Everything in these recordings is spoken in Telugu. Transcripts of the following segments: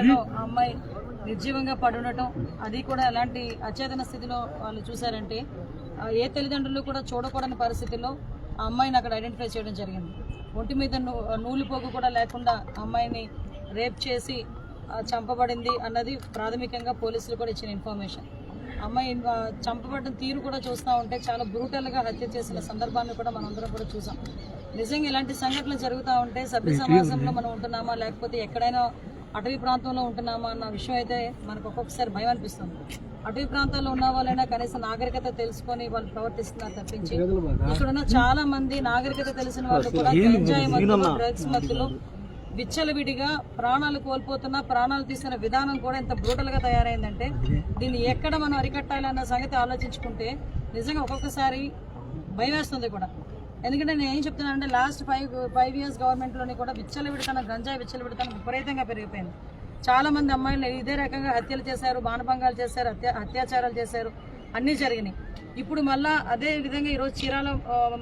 సంఘటనలో ఆ అమ్మాయి నిర్జీవంగా పడి ఉండటం అది కూడా ఎలాంటి అచేతన స్థితిలో వాళ్ళు చూశారంటే ఏ తల్లిదండ్రులు కూడా చూడకూడని పరిస్థితిలో ఆ అమ్మాయిని అక్కడ ఐడెంటిఫై చేయడం జరిగింది. ఒంటి మీద నూలు పోగు కూడా లేకుండా అమ్మాయిని రేప్ చేసి చంపబడింది అన్నది ప్రాథమికంగా పోలీసులు కూడా ఇచ్చిన ఇన్ఫర్మేషన్. అమ్మాయి చంపబడిన తీరు కూడా చూస్తూ ఉంటే చాలా బ్రూటల్గా హత్య చేసిన సందర్భాన్ని కూడా మనందరం కూడా చూసాం. నిజంగా ఇలాంటి సంఘటనలు జరుగుతూ ఉంటే సభ్య సమాజంలో మనం ఉంటున్నామా? లేకపోతే ఎక్కడైనా అటవీ ప్రాంతంలో ఉంటున్నామా అన్న విషయం అయితే మనకు ఒక్కొక్కసారి భయం అనిపిస్తుంది. అటవీ ప్రాంతాల్లో ఉన్న వాళ్ళైనా కనీసం నాగరికత తెలుసుకొని వాళ్ళు ప్రవర్తిస్తున్నారు తప్పించి. ఇక్కడున్న చాలా మంది నాగరికత తెలిసిన వాళ్ళు కూడా గంజాయి మత్తులో డ్రగ్స్ మత్తులో విచ్చలవిడిగా ప్రాణాలు కోల్పోతున్న ప్రాణాలు తీసిన విధానం కూడా ఎంత బ్రూటల్గా తయారైందంటే దీన్ని ఎక్కడ మనం అరికట్టాలి అన్న సంగతి ఆలోచించుకుంటే నిజంగా ఒక్కొక్కసారి భయం వేస్తుంది కూడా. ఎందుకంటే నేను ఏం చెప్తున్నానంటే లాస్ట్ ఫైవ్ ఫైవ్ ఇయర్స్ గవర్నమెంట్లోని కూడా విచ్చలవిడితనం గంజాయి విచ్చలవిడితనం విపరీతంగా పెరిగిపోయింది. చాలామంది అమ్మాయిలు ఇదే రకంగా హత్యలు చేశారు బాణభంగాలు చేశారు హత్య అత్యాచారాలు చేశారు. అన్నీ జరిగినాయి. ఇప్పుడు మళ్ళా అదే విధంగా ఈరోజు చీరాల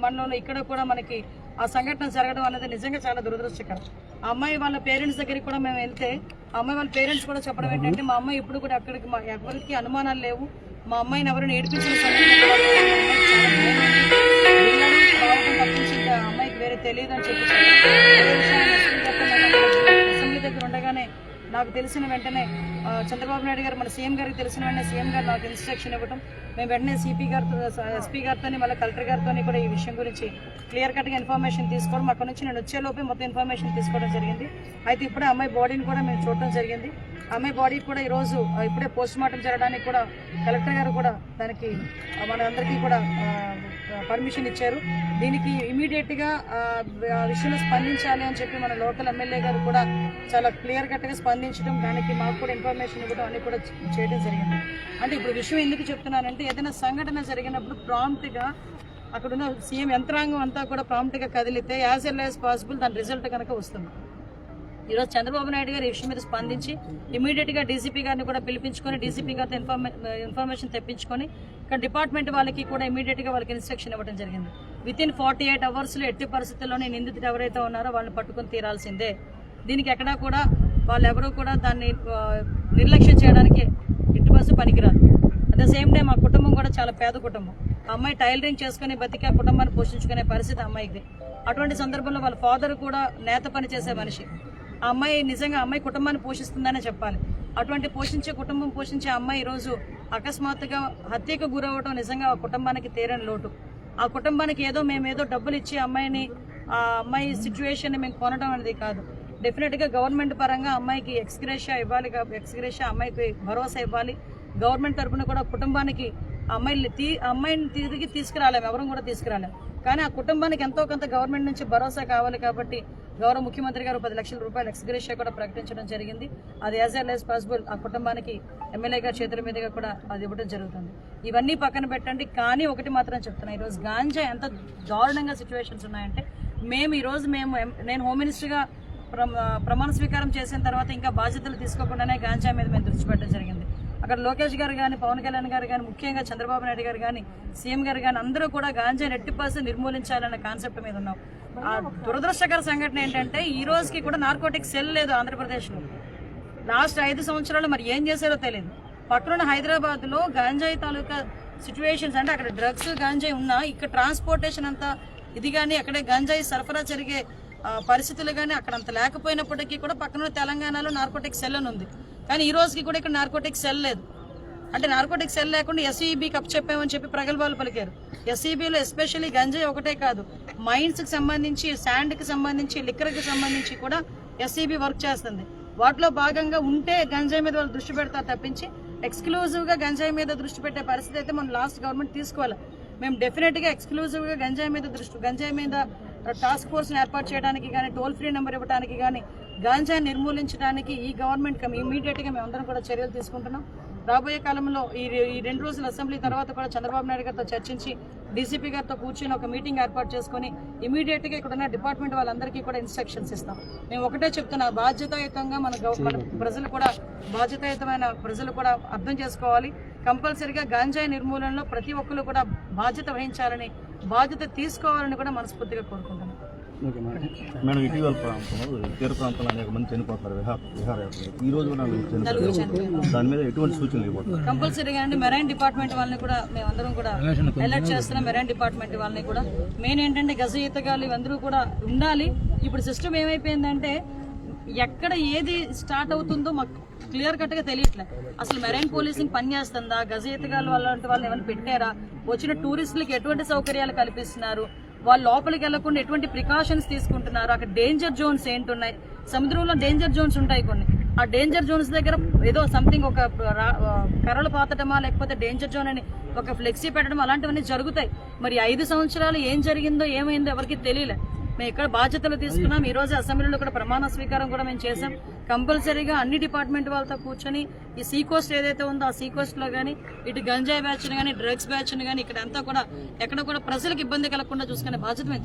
మండలంలో ఇక్కడ కూడా మనకి ఆ సంఘటన జరగడం అనేది నిజంగా చాలా దురదృష్టకరం. ఆ అమ్మాయి వాళ్ళ పేరెంట్స్ దగ్గరికి కూడా మేము వెళ్తే ఆ అమ్మాయి వాళ్ళ పేరెంట్స్ కూడా చెప్పడం ఏంటంటే మా అమ్మాయి ఇప్పుడు కూడా అక్కడికి మా ఎవరికి అనుమానాలు లేవు. మా అమ్మాయిని ఎవరిని ఏడిపించిన సంఘటన అమ్మాయికి ఆ అమ్మాయికి వేరే తెలియదు అని చెప్పి అసెంబ్లీ దగ్గర ఉండగానే నాకు తెలిసిన వెంటనే చంద్రబాబు నాయుడు గారు మన సీఎం గారికి తెలిసిన వెంటనే సీఎం గారు నాకు ఇన్స్ట్రక్షన్ ఇవ్వడం మేము వెంటనే సిపి గారితో ఎస్పీ గారితో మళ్ళీ కలెక్టర్ గారితో కూడా ఈ విషయం గురించి క్లియర్ కట్గా ఇన్ఫర్మేషన్ తీసుకోవడం. అక్కడ నుంచి నేను వచ్చేలోపే మొత్తం ఇన్ఫర్మేషన్ తీసుకోవడం జరిగింది. అయితే ఇప్పుడే అమ్మాయి బాడీని కూడా మేము చూడడం జరిగింది. అమ్మాయి బాడీ కూడా ఈరోజు ఇప్పుడే పోస్ట్ మార్టం జరగడానికి కూడా కలెక్టర్ గారు కూడా దానికి మనందరికీ కూడా పర్మిషన్ ఇచ్చారు. దీనికి ఇమీడియట్గా విషయంలో స్పందించాలి అని చెప్పి మన లోకల్ ఎమ్మెల్యే గారు కూడా చాలా క్లియర్ కట్గా స్పందించడం దానికి మాకు కూడా ఇన్ఫర్మేషన్ ఇవ్వడం అన్నీ కూడా చేయడం జరిగింది. అంటే ఇప్పుడు విషయం ఎందుకు చెప్తున్నానంటే ఏదైనా సంఘటన జరిగినప్పుడు ప్రాంప్ట్గా అక్కడున్న సీఎం యంత్రాంగం అంతా కూడా ప్రాంప్ట్గా కదిలితే యాజ్ ఎల్ యాజ్ పాసిబుల్ దాని రిజల్ట్ కనుక వస్తుంది. ఈరోజు చంద్రబాబు నాయుడు గారు ఈ విషయం మీద స్పందించి ఇమీడియట్గా డీసీపీ గారిని కూడా పిలిపించుకొని డీసీపీ గారితో ఇన్ఫర్మే ఇన్ఫర్మేషన్ తెప్పించుకొని ఇక్కడ డిపార్ట్మెంట్ వాళ్ళకి కూడా ఇమీడియట్గా వాళ్ళకి ఇన్స్ట్రక్షన్ ఇవ్వడం జరిగింది. విత్ ఇన్ ఫార్టీ ఎయిట్ అవర్స్లో ఎట్టి పరిస్థితుల్లోనే నిందితుడు ఎవరైతే ఉన్నారో వాళ్ళని పట్టుకొని తీరాల్సిందే. దీనికి ఎక్కడా కూడా వాళ్ళు ఎవరూ కూడా దాన్ని నిర్లక్ష్యం చేయడానికి ఎట్టి పరిస్థితి పనికిరాదు. అట్ ద సేమ్ టైం ఆ కుటుంబం కూడా చాలా పేద కుటుంబం. ఆ అమ్మాయి టైలరింగ్ చేసుకుని బతికి ఆ కుటుంబాన్ని పోషించుకునే పరిస్థితి అమ్మాయికి. అటువంటి సందర్భంలో వాళ్ళ ఫాదర్ కూడా నేత పని చేసే మనిషి. ఆ అమ్మాయి నిజంగా అమ్మాయి కుటుంబాన్ని పోషిస్తుందనే చెప్పాలి. అటువంటి పోషించే కుటుంబం పోషించే అమ్మాయి ఈరోజు అకస్మాత్తుగా హత్యకు గురవడం నిజంగా ఆ కుటుంబానికి తీరని లోటు. ఆ కుటుంబానికి ఏదో మేము ఏదో డబ్బులు ఇచ్చి అమ్మాయిని ఆ అమ్మాయి సిచ్యువేషన్ని మేము కొనడం అనేది కాదు. డెఫినెట్గా గవర్నమెంట్ పరంగా అమ్మాయికి ఎక్స్గ్రేషియా ఇవ్వాలి ఎక్స్గ్రేషియా అమ్మాయికి భరోసా ఇవ్వాలి. గవర్నమెంట్ తరపున కూడా కుటుంబానికి అమ్మాయిని తీ ఆ అమ్మాయిని తిరిగి తీసుకురాలేము ఎవరం కూడా తీసుకురాలేము కానీ ఆ కుటుంబానికి ఎంతో కొంత గవర్నమెంట్ నుంచి భరోసా కావాలి కాబట్టి గౌరవ ముఖ్యమంత్రి గారు పది లక్షల రూపాయలు ఎక్స్గ్రేషియా కూడా ప్రకటించడం జరిగింది. అది యాజ్ ఎల్ యాజ్ పాసిబుల్ ఆ కుటుంబానికి ఎమ్మెల్యే గారి చేతుల మీదుగా కూడా అది ఇవ్వడం జరుగుతుంది. ఇవన్నీ పక్కన పెట్టండి. కానీ ఒకటి మాత్రం చెప్తున్నా ఈరోజు గాంజా ఎంత దారుణంగా సిచ్యువేషన్స్ ఉన్నాయంటే మేము ఈరోజు మేము నేను హోమ్ మినిస్టర్గా ప్రమాణ స్వీకారం చేసిన తర్వాత ఇంకా బాధ్యతలు తీసుకోకుండానే గాంజా మీద మేము దృష్టి పెట్టడం జరిగింది. అక్కడ లోకేష్ గారు కానీ పవన్ కళ్యాణ్ గారు కానీ ముఖ్యంగా చంద్రబాబు నాయుడు గారు కానీ సీఎం గారు కానీ అందరూ కూడా గాంజా ఎట్టి పర్సెంట్ నిర్మూలించాలనే కాన్సెప్ట్ మీద ఉన్నాం. ఆ దురదృష్టకర సంఘటన ఏంటంటే ఈ రోజుకి కూడా నార్కోటిక్ సెల్ లేదు ఆంధ్రప్రదేశ్లో. లాస్ట్ ఐదు సంవత్సరాలు మరి ఏం చేశారో తెలియదు పక్కన హైదరాబాద్లో గాంజాయి తాలూకా సిచ్యువేషన్స్ అంటే అక్కడ డ్రగ్స్ గాంజాయి ఉన్నా ఇక్కడ ట్రాన్స్పోర్టేషన్ అంతా ఇది కానీ అక్కడే గంజాయి సరఫరా జరిగే పరిస్థితులు కానీ అక్కడ అంత లేకపోయినప్పటికీ కూడా పక్కన తెలంగాణలో నార్కోటిక్ సెల్ అని ఉంది. కానీ ఈ రోజుకి కూడా ఇక్కడ నార్కోటిక్ సెల్ లేదు. అంటే నార్కోటిక్ సెల్ లేకుండా ఎస్ఈబి కప్ చెప్పామని చెప్పి ప్రగల్భాలు పలికారు. ఎస్ఈబిలో ఎస్పెషల్లీ గంజాయి ఒకటే కాదు. మైన్స్కి సంబంధించి శాండ్కి సంబంధించి లిక్కర్కి సంబంధించి కూడా ఎస్సీబీ వర్క్ చేస్తుంది. వాటిలో భాగంగా ఉంటే గంజాయి మీద వాళ్ళు దృష్టి పెడతారు తప్పించి ఎక్స్క్లూజివ్గా గంజాయి మీద దృష్టి పెట్టే పరిస్థితి అయితే మనం లాస్ట్ గవర్నమెంట్ తీసుకోవాలి. మేము డెఫినెట్గా ఎక్స్క్లూజివ్గా గంజాయి మీద దృష్టి గంజాయి మీద టాస్క్ ఫోర్స్ ఏర్పాటు చేయడానికి కానీ టోల్ ఫ్రీ నెంబర్ ఇవ్వడానికి కానీ గాంజాయి నిర్మూలించడానికి ఈ గవర్నమెంట్ ఇమీడియట్గా మేము అందరం కూడా చర్యలు తీసుకుంటున్నాం. రాబోయే కాలంలో ఈ ఈ రెండు రోజుల అసెంబ్లీ తర్వాత కూడా చంద్రబాబు నాయుడు గారితో చర్చించి డీసీపీ గారితో కూర్చొని ఒక మీటింగ్ ఏర్పాటు చేసుకొని ఇమీడియట్గా ఇక్కడ ఉన్న డిపార్ట్మెంట్ వాళ్ళందరికీ కూడా ఇన్స్ట్రక్షన్స్ ఇస్తాం. మేము ఒకటే చెప్తున్నా బాధ్యతాయుతంగా మన మన ప్రజలు కూడా బాధ్యతాయుతమైన ప్రజలు కూడా అర్థం చేసుకోవాలి. కంపల్సరిగా గాంజాయి నిర్మూలనలో ప్రతి ఒక్కరు కూడా బాధ్యత వహించాలని బాధ్యత తీసుకోవాలని కూడా మనస్ఫూర్తిగా కోరుకుంటున్నాం. మేడం. ఇటీవల ప్రాంతంలో తీర ప్రాంతంలో అనేక మంది చనిపోతారు. విహార విహారయాత్రలు ఈ రోజు దాని మీద ఎటువంటి సూచనలు ఇవ్వబోతున్నారు కంపల్సరీగా అండి మెరైన్ డిపార్ట్మెంట్ వాళ్ళని కూడా మేమందరం కూడా అలర్ట్ చేస్తున్నాం మెరైన్ డిపార్ట్మెంట్ వాళ్ళని కూడా. మెయిన్ ఏంటంటే గజ ఈతగాళ్ళు ఇవందరూ కూడా ఉండాలి. ఇప్పుడు సిస్టమ్ ఏమైపోయిందంటే ఎక్కడ ఏది స్టార్ట్ అవుతుందో మాకు క్లియర్ కట్గా తెలియట్లే. అసలు మెరైన్ పోలీసింగ్ పని చేస్తుందా? గజ ఈతగాళ్ళు అలాంటి వాళ్ళు ఏమైనా పెట్టారా? వచ్చిన టూరిస్టులకి ఎటువంటి సౌకర్యాలు కల్పిస్తున్నారు? వాళ్ళు లోపలికి వెళ్ళకుండా ఎటువంటి ప్రికాషన్స్ తీసుకుంటున్నారు? అక్కడ డేంజర్ జోన్స్ ఏంటున్నాయి? సముద్రంలో డేంజర్ జోన్స్ ఉంటాయి కొన్ని. ఆ డేంజర్ జోన్స్ దగ్గర ఏదో సంథింగ్ ఒక కర్రలు పాతటమా? లేకపోతే డేంజర్ జోన్ అని ఒక ఫ్లెక్సీ పెట్టడం అలాంటివన్నీ జరుగుతాయి. మరి ఐదు సంవత్సరాలు ఏం జరిగిందో ఏమైందో ఎవరికి తెలియలే. మేము ఇక్కడ బాధ్యతలు తీసుకున్నాం. ఈ రోజు అసెంబ్లీలో కూడా ప్రమాణ స్వీకారం కూడా మేము చేసాం కంపల్సరీగా అన్ని డిపార్ట్మెంట్ వాళ్ళతో కూర్చొని ఈ సీ కోస్ట్ ఏదైతే ఉందో ఆ సీ కోస్ట్లో కానీ ఇటు గంజాయి బ్యాచ్ కానీ డ్రగ్స్ బ్యాచ్ కానీ ఇక్కడ అంతా కూడా ఎక్కడ కూడా ప్రజలకు ఇబ్బంది కలగకుండా చూసుకునే బాధ్యత మేము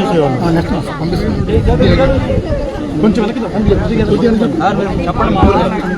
ఏరియాలో ఉండే మొబైల్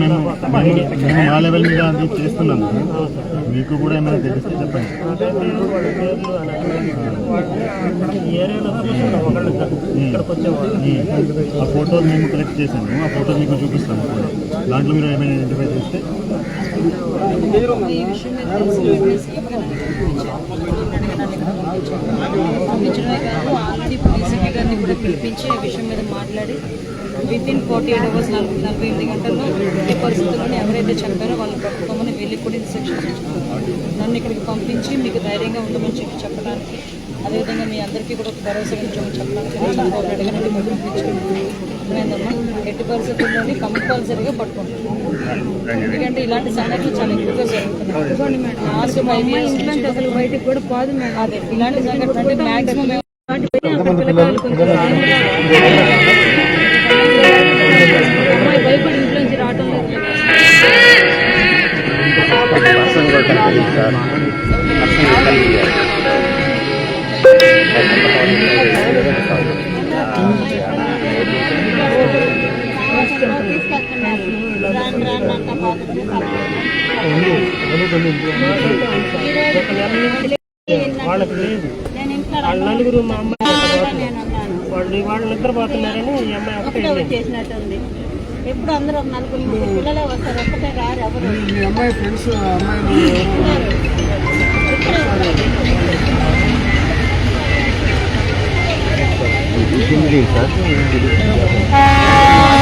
మేము మా లెవెల్ మీద అది చేస్తున్నాము మీకు కూడా ఏమైనా తెలిస్తే చెప్పండి. ఆ ఫోటోలు మేము కలెక్ట్ చేసాము ఆ ఫోటో మీకు చూపిస్తాము. దాంట్లో మీరు ఏమైనా ఐడెంటిఫై చేస్తే. ఈ విషయం మీద తెలిసి సీఎం గారిని పంపించడమే కాదు ఆల్రెడీ పోలీస్ గారిని కూడా పిలిపించి ఈ విషయం మీద మాట్లాడి within forty eight hours నలభై నలభై ఎనిమిది గంటల్లో ఏ పరిస్థితుల్లోనే ఎవరైతే చనిపోయారో వాళ్ళని పట్టుకోమని వీళ్ళకి కూడా ఇన్స్ట్రక్షన్స్ ఇచ్చారు నన్ను ఇక్కడికి పంపించి మీకు ధైర్యంగా ఉండమని చెప్పి చెప్పడానికి అదేవిధంగా మీ అందరికీ కూడా ఒక భరోసా ఇచ్చామని చెప్పడానికి అర్థమైందమ్మా ఎట్టి పరిస్థితుల్లోని కంపల్సరీగా పట్టుకుంటాం ఎందుకంటే ఇలాంటి సంఘటనలు చాలా ఎక్కువగా జరుగుతున్నాయి. లాస్ట్ ఫైవ్ ఇయర్స్ నుంచి అసలు బయటికి కూడా పోదు మేడం. అదే ఇలాంటి సంఘటన అంటే మాక్సిమం భయపడి ఇంట్లో నుంచి రావటం వాళ్ళకి లేదు వాళ్ళ నలుగురు మా వాళ్ళు వాళ్ళు నిద్రపోతున్నారని ఈ అమ్మాయి ఒకటే ఎప్పుడు అందరూ ఒక నలుగురు ముగ్గురు పిల్లలే వస్తారు ఒక్కటే రారు ఎవరు? మీ అమ్మాయి ఫ్రెండ్స్ అమ్మాయి ఎక్కడ దూరం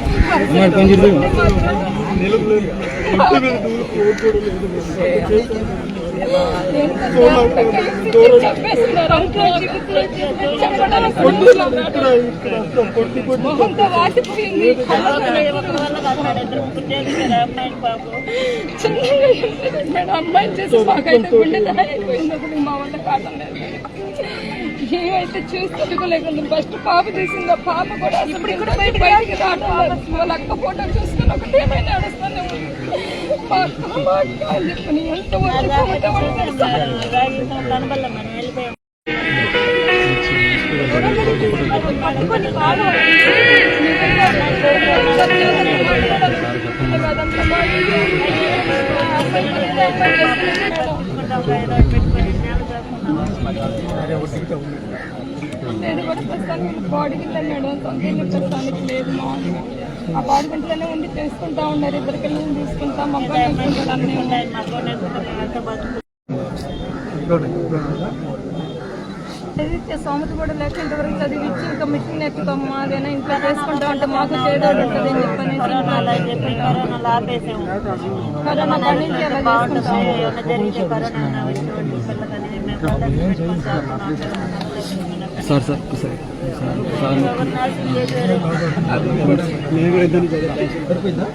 అమ్మాయి చేసి మాకైతే గుండె మా వల్ల కాదు ఏమైతే చూసుకోలేకుండా ఫస్ట్ పాప చేసింది ఆ పాప కూడా ఇప్పుడు కూడా బయటికి రావడం. వాళ్ళ అక్క ఫోటో చూసుకుని ఒకటి ఏమైనా నడుస్తూనే ఉంది మా అక్క మా అక్క అని చెప్పి ఎంత పట్టుకొని అదంతా ప్రస్తుతానికి లేదు ఆ బాడీ ఉండి చేసుకుంటా ఉన్నారు తీసుకుంటాం అబ్బాయి చూసుకుంటాడు అన్నీ ఉన్నాయి చదివితే సోమత కూడా లేక ఇంతవరకు చదివించి ఇంకా మిషన్ ఎక్కుతాం మాదేనా ఇంట్లో చేసుకుంటా ఉంటే మాకు చేయడం ఉంటుంది అని చెప్పని చెప్పి కరోనా కరోనా సార్ పిల్లలని సార్ సార్ సార్ నేను కూడా చేశారు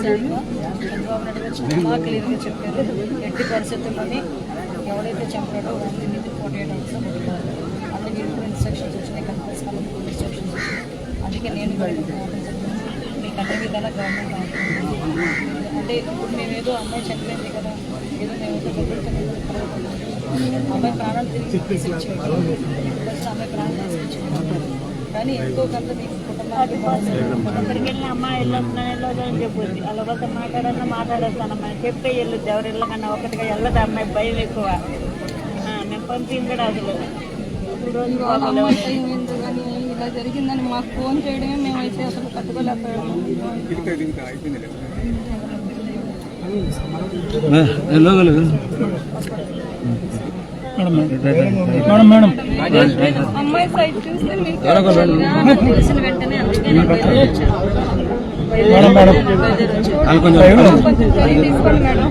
చంద్రబాబు చాలా క్లియర్గా చెప్పారు ఎట్టి పరిస్థితుల్లోని చంపాడో వాళ్ళని అందుకే వచ్చినాయి అందుకే నేను అన్ని విధాలా గవర్నమెంట్. అంటే ఇప్పుడు మేమేదో అమ్మాయి చనిపోయింది కదా ఏదో మేము. అమ్మాయి ప్రాణాలు తిరిగి అమ్మాయి ప్రాణాలు తీసుకొచ్చేవాడు కానీ ఎంతో కొంత మీకు కుటుంబానికి వెళ్ళిన అమ్మాయి వెళ్ళొస్తున్నాను వెళ్ళదు అని చెప్పొద్ది. వాళ్ళ వద్ద మాట్లాడన్నా మాట్లాడేస్తానమ్మా చెప్పే వెళ్ళొద్దు ఎవరు వెళ్ళకన్నా ఒకటిగా వెళ్ళదు అమ్మాయి భయం ఎక్కువ. మేము పంపించడు అసలు ఈ రోజు వాళ్ళ అమ్మాయి అయింది కానీ ఇలా జరిగిందని మాకు ఫోన్ చేయడమే మేమైతే అసలు కట్టుకోలేకపోయాము అమ్మాయి సైడ్ చూస్తే మీకు నాకు తెలిసిన వెంటనే అందుకే నేను బయలుదేరొచ్చాను. బయలుదేరొచ్చాను. కొంచెం చర్య తీసుకోండి మేడం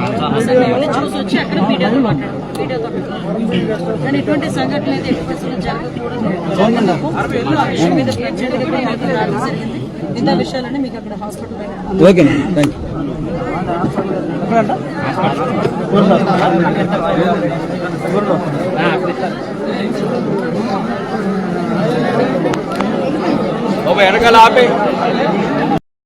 అసలు ఎవరిని చూసి వచ్చి అక్కడ మీడియాతో కానీ ఇటువంటి సంఘటనలు అయితే ఎట్టి పరిస్థితుల్లో జరగకూడదు. ఆ విషయం మీద ప్రత్యేకంగా కూడా రావడం జరిగింది. మిగతా విషయాలని మీకు అక్కడ హాస్పిటల్ ఓకే థ్యాంక్ వెనకాల ఆపే.